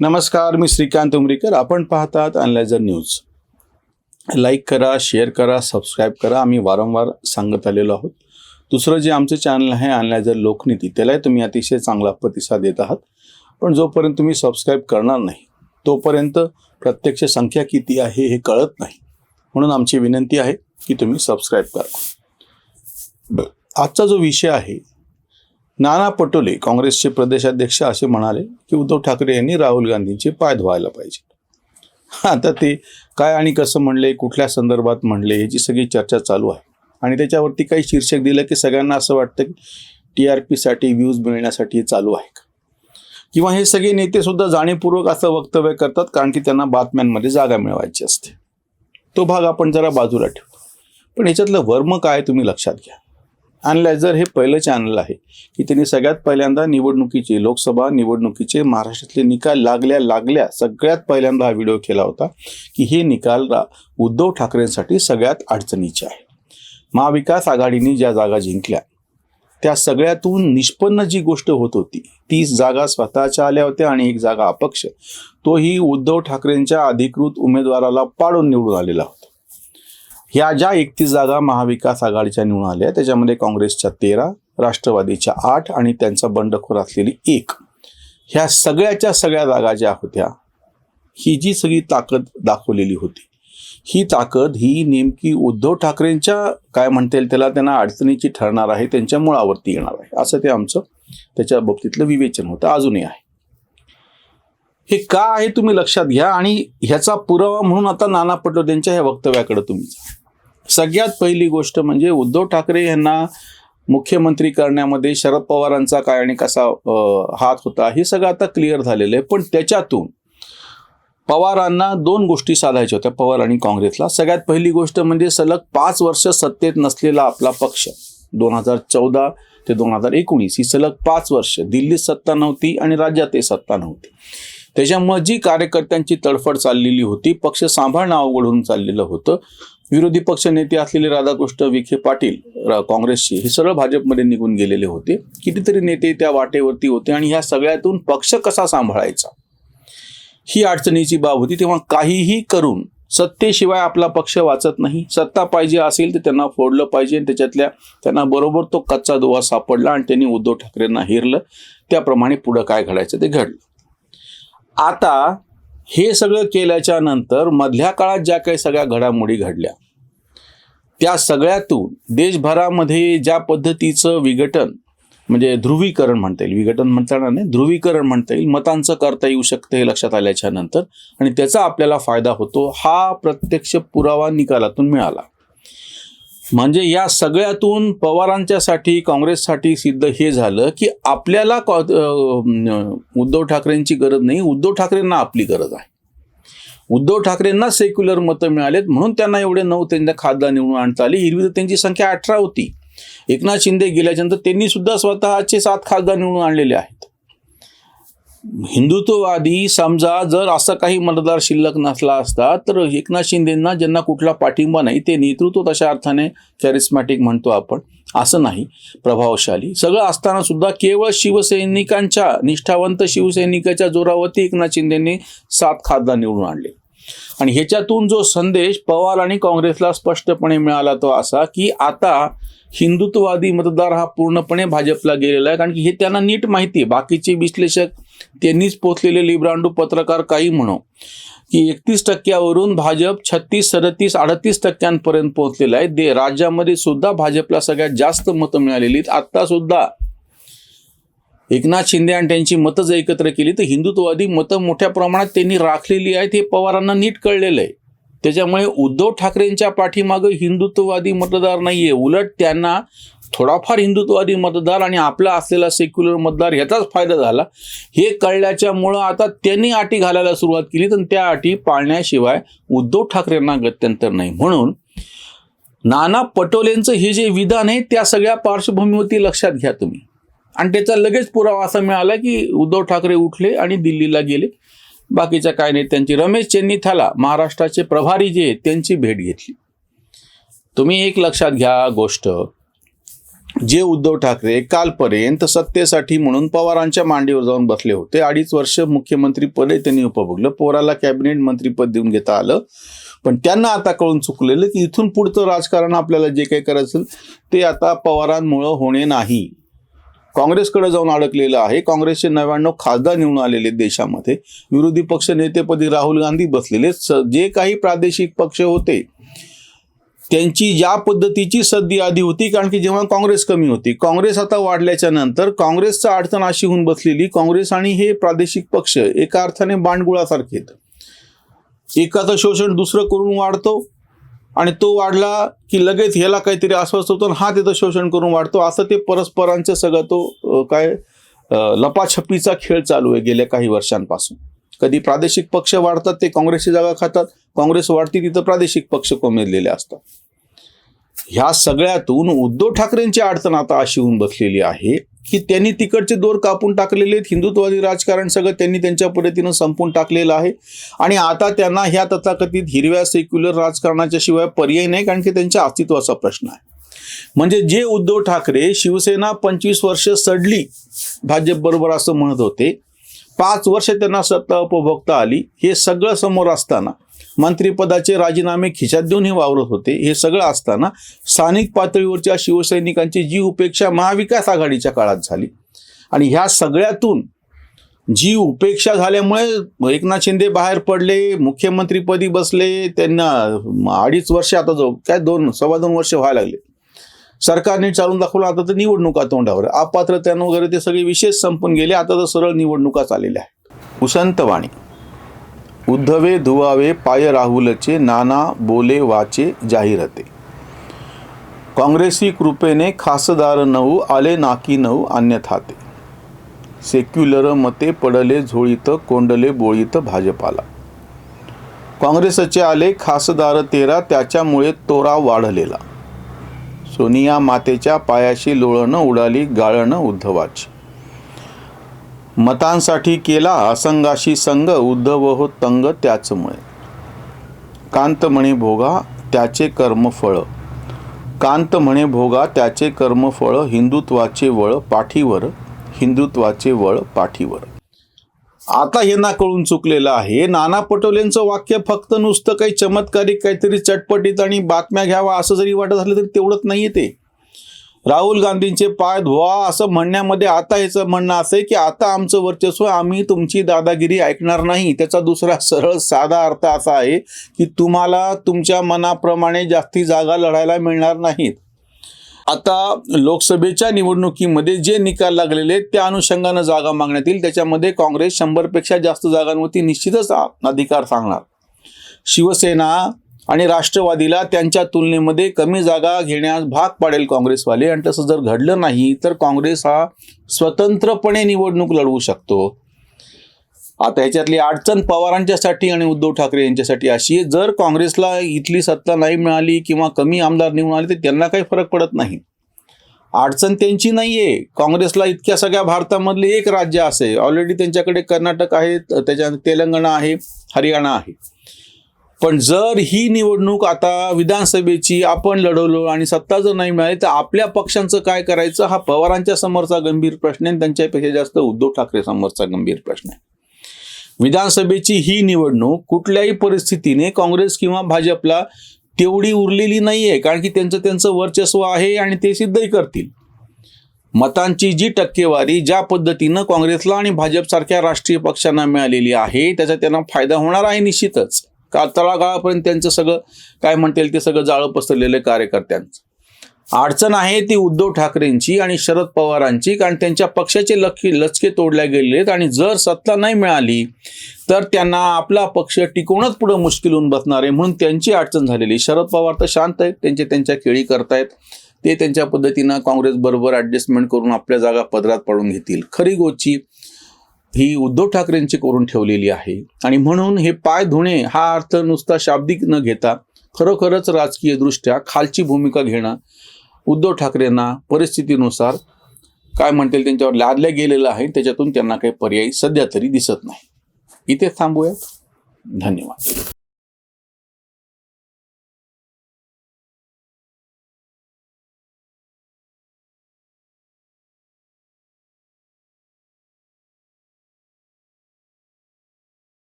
नमस्कार मी श्रीकांत उमरीकर. आपण पाहतात अनलायझर न्यूज. लाईक करा शेअर करा सबस्क्राईब करा. आम्ही वारंवार सांगत आलेलो आहोत. दुसरं जे आमचं चॅनल आहे अनलायझर लोकनीती त्यालाही तुम्ही अतिशय चांगला प्रतिसाद देत आहात. पण जोपर्यंत तुम्ही सबस्क्राईब करणार नाही तोपर्यंत प्रत्यक्ष संख्या किती आहे हे कळत नाही. म्हणून आमची विनंती आहे की तुम्ही सबस्क्राईब करा. आजचा जो विषय आहे नाना पटोले काँग्रेसचे प्रदेशाध्यक्ष असे म्हणाले की उद्धव ठाकरे यांनी राहुल गांधींचे पाय धुवायला पाहिजे. आता ते काय आणि कसं म्हणले कुठल्या संदर्भात म्हणले याची सगळी चर्चा चालू आहे. आणि त्याच्यावरती काही शीर्षक दिलं की सगळ्यांना असं वाटतं की टी आर पीसाठी व्ह्यूज मिळण्यासाठी हे चालू आहे का? किंवा हे सगळे नेते सुद्धा जाणीवपूर्वक असं वक्तव्य करतात कारण की त्यांना बातम्यांमध्ये जागा मिळवायची असते. तो भाग आपण जरा बाजूला ठेवतो पण याच्यातलं वर्म काय तुम्ही लक्षात घ्या. अनलायझर हे पहिलं चॅनल आहे की त्यांनी सगळ्यात पहिल्यांदा निवडणुकीचे लोकसभा निवडणुकीचे महाराष्ट्रातले निकाल लागल्या लागल्या सगळ्यात पहिल्यांदा हा व्हिडिओ केला होता की हे निकाल रा- उद्धव ठाकरेंसाठी सगळ्यात अडचणीचे आहे. महाविकास आघाडीने ज्या जागा जिंकल्या त्या सगळ्यातून निष्पन्न जी गोष्ट होत होती तीस जागा स्वतःच्या आल्या होत्या आणि एक जागा अपक्ष तोही उद्धव ठाकरेंच्या अधिकृत उमेदवाराला पाडून निवडून आलेला होता. ह्या ज्या एकतीस जागा महाविकास आघाडीच्या निवडून आल्या त्याच्यामध्ये काँग्रेसच्या तेरा राष्ट्रवादीच्या आठ आणि त्यांचा बंडखोर असलेली एक. ह्या सगळ्याच्या सगळ्या जागा ज्या होत्या ही जी सगळी ताकद दाखवलेली होती ही ताकद ही नेमकी उद्धव ठाकरेंच्या काय म्हणता येईल त्याला त्यांना अडचणीची ठरणार आहे त्यांच्या मुळावरती येणार आहे असं ते आमचं त्याच्या बाबतीतलं विवेचन होतं. अजूनही आहे. हे का आहे तुम्ही लक्षात घ्या आणि ह्याचा पुरावा म्हणून आता नाना पटोलेंच्या ह्या वक्तव्याकडे तुम्ही जा. सगळ्यात पहिली गोष्ट म्हणजे उद्धव ठाकरे यांना मुख्यमंत्री करण्यामध्ये शरद पवारांचा काय आणि कसा हात होता हे सगळं आता क्लिअर झालेलं आहे. पण त्याच्यातून पवारांना दोन गोष्टी साधायच्या होत्या पवार आणि काँग्रेसला. सगळ्यात पहिली गोष्ट म्हणजे सलग पाच वर्ष सत्तेत नसलेला आपला पक्ष दोन हजार चौदा ते दोन हजार एकोणीस ही सलग पाच वर्ष. दिल्लीत सत्ता नव्हती आणि राज्यातही सत्ता नव्हती. त्याच्यामुळे जी कार्यकर्त्यांची तडफड चाललेली होती पक्ष सांभाळणं अवघड होऊन चाललेलं होतं. विरोधी पक्ष नेते असलेले राधाकृष्ण विखे पाटील काँग्रेसचे हे सगळं भाजपमध्ये निघून गेलेले होते. कितीतरी नेते त्या वाटेवरती होते आणि ह्या सगळ्यातून पक्ष कसा सांभाळायचा? ही अडचणीची बाब होती. तेव्हा काहीही करून सत्तेशिवाय आपला पक्ष वाचत नाही. सत्ता पाहिजे असेल तर त्यांना फोडलं पाहिजे आणि त्याच्यातल्या त्यांना बरोबर तो कच्चा दुवा सापडला आणि त्यांनी उद्धव ठाकरेंना हिरलं. त्याप्रमाणे पुढं काय घडायचं ते घडलं. आता हे सगळं केल्याच्यानंतर मधल्या काळात ज्या काही सगळ्या घडामोडी घडल्या त्या सगळ्यातून देशभरामध्ये ज्या पद्धतीचं विघटन म्हणजे ध्रुवीकरण म्हणता येईल. विघटन म्हणताना नाही ध्रुवीकरण म्हणता येईल. मतांचं करता येऊ शकतं हे लक्षात आल्याच्यानंतर आणि त्याचा आपल्याला फायदा होतो हा प्रत्यक्ष पुरावा निकालातून मिळाला. म्हणजे या सगळ्यातून पवारांच्यासाठी काँग्रेससाठी सिद्ध हे झालं की आपल्याला कॉ- उद्धव ठाकरेंची गरज नाही उद्धव ठाकरेंना आपली गरज आहे. उद्धव ठाकरेंना सेक्युलर मतं मिळालेत म्हणून त्यांना एवढे नऊ त्यांच्या खासदार निवडून आणता आले. हिरवी तर त्यांची संख्या अठरा होती. एकनाथ शिंदे गेल्याच्यानंतर त्यांनी सुद्धा स्वतःचे सात खासदार निवडून आणलेले आहेत. हिंदुत्ववादी समजा जर असं काही मतदार शिल्लक नसला असता तर एकनाथ शिंदेंना ज्यांना कुठला पाठिंबा नाही ते नेतृत्व तशा अर्थाने कॅरिस्मॅटिक म्हणतो आपण असं नाही. प्रभावशाली. सगळं असताना सुद्धा केवळ शिवसैनिकांच्या निष्ठावंत शिवसैनिकाच्या जोरावरती एकनाथ शिंदेंनी सात खासदार निवडून आणले. आणि ह्याच्यातून जो संदेश पवार आणि काँग्रेसला स्पष्टपणे मिळाला तो असा की आता हिंदुत्ववादी मतदार हा पूर्णपणे भाजपला गेलेला आहे कारण की हे त्यांना नीट माहिती आहे. बाकीचे विश्लेषक त्यांनीच पोचलेले लिब्रांडू पत्रकार काही म्हणो. की एकतीस टक्क्यावरून भाजप छत्तीस सदतीस अडतीस टक्क्यांपर्यंत पोहोचलेला आहे. दे राज्यामध्ये सुद्धा भाजपला सगळ्यात जास्त मतं मिळालेली आहेत. आत्ता सुद्धा एकनाथ शिंदे आणि त्यांची मतं जर एकत्र केली तर हिंदुत्ववादी मतं मोठ्या प्रमाणात त्यांनी राखलेली आहेत हे पवारांना नीट कळलेलं आहे. त्याच्यामुळे उद्धव ठाकरेंच्या पाठीमागं हिंदुत्ववादी मतदार नाहीये. उलट त्यांना थोडाफार हिंदुत्ववादी मतदार आणि आपला असलेला सेक्युलर मतदार ह्याचाच फायदा झाला. हे कळल्याच्यामुळं आता त्यांनी अटी घालायला सुरुवात केली तर त्या अटी पाळण्याशिवाय उद्धव ठाकरेंना गत्यंतर नाही. म्हणून नाना पटोलेंचं हे जे विधान आहे त्या सगळ्या पार्श्वभूमीवरती लक्षात घ्या तुम्ही. आणि त्याचा लगेच पुरावा असा मिळाला की उद्धव ठाकरे उठले आणि दिल्लीला गेले. बाकीच्या काय नाही त्यांची रमेश चेन्नीथाला महाराष्ट्राचे प्रभारी जे आहेत त्यांची भेट घेतली. तुम्ही एक लक्षात घ्या गोष्ट. जे उद्धव ठाकरे कालपर्यंत सत्तेसाठी म्हणून पवारांच्या मांडीवर जाऊन बसले होते अडीच वर्ष मुख्यमंत्री पदे त्यांनी उपभोगलं पोराला कॅबिनेट मंत्रीपद देऊन घेता आलं पण त्यांना आता कळून चुकलेलं की इथून पुढचं राजकारण आपल्याला जे काही करायचं ते आता पवारांमुळं होणे नाही. काँग्रेसकडे जाऊन अडकलेलं आहे काँग्रेसचे नव्याण्णव खासदार निवडून आलेले आहेत देशामध्ये विरोधी पक्ष नेतेपदी राहुल गांधी बसलेले स- जे काही प्रादेशिक पक्ष होते त्यांची ज्या पद्धतीची सद्दी आधी होती कारण की जेव्हा काँग्रेस कमी होती. काँग्रेस आता वाढल्याच्या नंतर काँग्रेसचा अडचण अशी होऊन बसलेली काँग्रेस आणि हे प्रादेशिक पक्ष एका अर्थाने बांडगुळासारखे आहेत. एकाचं शोषण दुसरं करून वाढतो आणि तो वाढला की लगेच ह्याला काहीतरी अस्वस्थ होतो आणि हा त्याचं शोषण करून वाढतो. असं ते परस्परांचं सगळं तो काय लपाछपीचा खेळ चालू आहे गेल्या काही वर्षांपासून. कधी प्रादेशिक पक्ष वाढतात ते काँग्रेसची जागा खातात. काँग्रेस वाढती तिथं प्रादेशिक पक्ष कोमेजलेले असतात. ह्या सगळ्यातून उद्धव ठाकरेंची अडचण आता अशी होऊन बसलेली आहे की त्यांनी तिकडचे दोर कापून टाकलेले आहेत हिंदुत्ववादी राजकारण सगळं त्यांनी त्यांच्या पद्धतीनं संपून टाकलेलं आहे. आणि आता त्यांना ह्या तथाकथित हिरव्या सेक्युलर राजकारणाच्या शिवाय पर्याय नाही कारण की त्यांच्या अस्तित्वाचा प्रश्न आहे. म्हणजे जे उद्धव ठाकरे शिवसेना पंचवीस वर्ष सडली भाजप बरोबर असं म्हणत होते पाच वर्ष त्यांना सत्ता उपभोगता आली हे सगळं समोर असताना मंत्रिपदाचे राजीनामे खिशात देऊन हे वावरत होते. हे सगळं असताना स्थानिक पातळीवरच्या शिवसैनिकांची जी उपेक्षा महाविकास आघाडीच्या काळात झाली आणि ह्या सगळ्यातून जी उपेक्षा झाल्यामुळे एकनाथ शिंदे बाहेर पडले मुख्यमंत्रीपदी बसले त्यांना अडीच वर्ष आता जो काय दोन सव्वा दोन वर्ष व्हायला लागले. सरकारने चालून दाखवलं आता तर निवडणुका तोंडावर. अपात्रत्यानं वगैरे ते सगळे विशेष संपून गेले आता तर सरळ निवडणुका चाललेल्या आहेत. उसंतवाणी उद्धवे धुवावे पाय राहुलचे नाना बोले वाचे जाहिरते. काँग्रेसी कृपेने खासदार नऊ आले नाकी नऊ अन्यथाते. सेक्युलर मते पडले झोळीत कोंडले बोळीत भाजपाला. काँग्रेसचे आले खासदार तेरा त्याच्यामुळे तोरा वाढलेला. सोनिया मातेच्या पायाशी लोळणं उडाली गाळणं उद्धवाची. मतांसाठी केला असंगाशी संग उद्धव हो तंग त्याचमुळे. कांत म्हणे भोगा त्याचे कर्मफळ. कांत म्हणे भोगा त्याचे कर्मफळ हिंदुत्वाचे वळ पाठीवर हिंदुत्वाचे वळ पाठीवर. आता हे ना कळून चुकलेलं आहे. नाना पटोलेंचं वाक्य फक्त नुसतं काही चमत्कारिक काहीतरी चटपटीत आणि बातम्या घ्यावा असं जरी वाटत असलं तरी तेवढंच नाहीये ते. राहुल गांधींचे पाय धुवा असं म्हणण्यामध्ये आता याचं म्हणणं असं आहे की आता आमचं वर्चस्व आम्ही तुमची दादागिरी ऐकणार नाही. त्याचा दुसरा सरळ साधा अर्थ असा आहे की तुम्हाला तुमच्या मनाप्रमाणे जास्ती जागा लढायला मिळणार नाहीत. आता लोकसभेच्या निवडणुकीमध्ये जे निकाल लागलेले आहेत त्या अनुषंगानं जागा मागण्यात येईल. त्याच्यामध्ये काँग्रेस शंभरपेक्षा जास्त जागांवरती निश्चितच अधिकार सांगणार. शिवसेना आणि राष्ट्रवादीला त्यांच्या तुलनेमध्ये कमी जागा घेण्यास भाग पाडेल काँग्रेसवाले. आणि तसं जर घडलं नाही तर काँग्रेस हा स्वतंत्रपणे निवडणूक लढवू शकतो. आता ह्याच्यातली अडचण पवारांच्यासाठी आणि उद्धव ठाकरे यांच्यासाठी अशी आहे जर काँग्रेसला इथली सत्ता नाही मिळाली किंवा कमी आमदार निवडून आले तर त्यांना काही फरक पडत नाही. अडचण त्यांची नाहीये. काँग्रेसला इतक्या सगळ्या भारतामधले एक राज्य असे ऑलरेडी त्यांच्याकडे कर्नाटक आहे त्याच्या तेलंगणा आहे हरियाणा आहे. पण जर ही निवडणूक आता विधानसभेची आपण लढवलो आणि सत्ता जर नाही मिळाली तर आपल्या पक्षांचं काय करायचं? हा पवारांच्या समोरचा गंभीर प्रश्न आहे आणि त्यांच्यापेक्षा जास्त उद्धव ठाकरे समोरचा गंभीर प्रश्न आहे. विधानसभेची ही निवडणूक कुठल्याही परिस्थितीने काँग्रेस किंवा भाजपला तेवढी उरलेली नाहीये कारण की त्यांचं त्यांचं वर्चस्व आहे आणि ते सिद्धही करतील. मतांची जी टक्केवारी ज्या पद्धतीनं काँग्रेसला आणि भाजपसारख्या राष्ट्रीय पक्षांना मिळालेली आहे त्याचा त्यांना फायदा होणार आहे निश्चितच. का तळागाळापर्यंत त्यांचं सगळं काय म्हणता येईल ते सगळं जाळं पसरलेलं कार्यकर्त्यांचं. अडचण आहे ती उद्धव ठाकरेंची आणि शरद पवारांची कारण त्यांच्या पक्षाचे लखी लचके तोडल्या गेलेले आहेत आणि जर सत्ता नाही मिळाली तर त्यांना आपला पक्ष टिकवणंच पुढं मुश्किल होऊन बसणार आहे म्हणून त्यांची अडचण झालेली शरद पवार तर शांत आहेत त्यांचे त्यांच्या खेळी करतायत. ते त्यांच्या पद्धतीनं काँग्रेस बरोबर ऍडजस्टमेंट करून आपल्या जागा पदरात पडून घेतील. खरी गोची ही उद्धव ठाकरेंची करून ठेवलेली आहे. आणि म्हणून हे पाय धुणे हा अर्थ नुसता शाब्दिक न घेता खरोखरच राजकीयदृष्ट्या खालची भूमिका घेणं उद्धव ठाकरेंना परिस्थितीनुसार काय म्हणतील त्यांच्यावर लादल्या गेलेलं आहे त्याच्यातून त्यांना काही पर्याय सध्या तरी दिसत नाही. इथे थांबूयात. धन्यवाद.